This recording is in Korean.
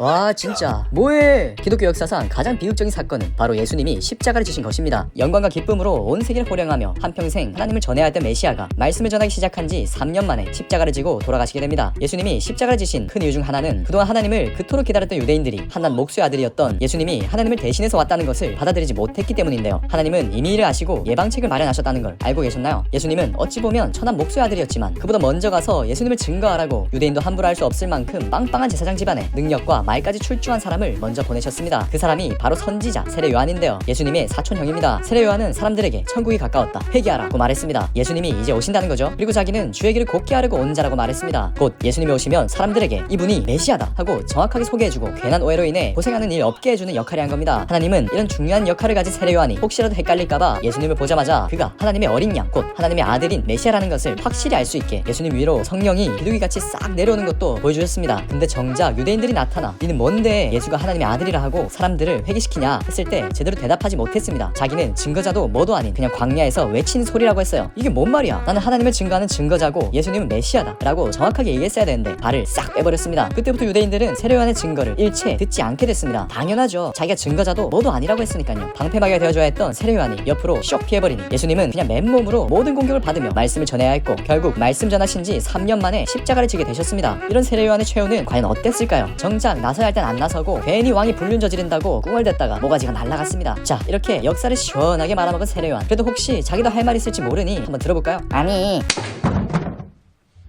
와 진짜. 뭐해? 기독교 역사상 가장 비극적인 사건은 바로 예수님이 십자가를 지신 것입니다. 영광과 기쁨으로 온 세계를 호령하며 한평생 하나님을 전해야 했던 메시아가 말씀을 전하기 시작한 지 3년 만에 십자가를 지고 돌아가시게 됩니다. 예수님이 십자가를 지신 큰 이유 중 하나는 그동안 하나님을 그토록 기다렸던 유대인들이 한낱 목수의 아들이었던 예수님이 하나님을 대신해서 왔다는 것을 받아들이지 못했기 때문인데요. 하나님은 이미 이를 아시고 예방책을 마련하셨다는 걸 알고 계셨나요? 예수님은 어찌 보면 천한 목수의 아들이었지만 그보다 먼저 가서 예수님을 증거하라고 유대인도 함부로 할 수 없을 만큼 빵빵한 제사장 집안에 능력과 말까지 출중한 사람을 먼저 보내셨습니다. 그 사람이 바로 선지자 세례 요한인데요. 예수님의 사촌형입니다. 세례 요한은 사람들에게 천국이 가까웠다. 회개하라고 말했습니다. 예수님이 이제 오신다는 거죠. 그리고 자기는 주의 길을 곱게 하려고 온 자라고 말했습니다. 곧 예수님이 오시면 사람들에게 이분이 메시아다 하고 정확하게 소개해주고 괜한 오해로 인해 고생하는 일 없게 해주는 역할이 한 겁니다. 하나님은 이런 중요한 역할을 가진 세례 요한이 혹시라도 헷갈릴까봐 예수님을 보자마자 그가 하나님의 어린 양, 곧 하나님의 아들인 메시아라는 것을 확실히 알 수 있게 예수님 위로 성령이 비둘기 같이 싹 내려오는 것도 보여주셨습니다. 근데 정작 유대인들이 나타나 니는 뭔데 예수가 하나님의 아들이라 하고 사람들을 회개시키냐 했을 때 제대로 대답하지 못했습니다. 자기는 증거자도 뭐도 아닌 그냥 광야에서 외치는 소리라고 했어요. 이게 뭔 말이야? 나는 하나님을 증거하는 증거자고 예수님은 메시아다 라고 정확하게 얘기했어야 되는데 발을 싹 빼버렸습니다. 그때부터 유대인들은 세례요한의 증거를 일체 듣지 않게 됐습니다. 당연하죠. 자기가 증거자도 뭐도 아니라고 했으니까요. 방패막이가 되어줘야 했던 세례요한이 옆으로 쇽 피해버리니 예수님은 그냥 맨몸으로 모든 공격을 받으며 말씀을 전해야 했고 결국 말씀 전하신 지 3년 만에 십자가를 지게 되셨습니다. 이런 세례요한의 최후는 과연 어땠을까요? 정작 나서야 할 땐 안 나서고 괜히 왕이 불륜 저지른다고 꿍얼댔다가 모가지가 날라갔습니다. 자 이렇게 역사를 시원하게 말아먹은 세례요한 그래도 혹시 자기도 할 말 있을지 모르니 한번 들어볼까요? 아니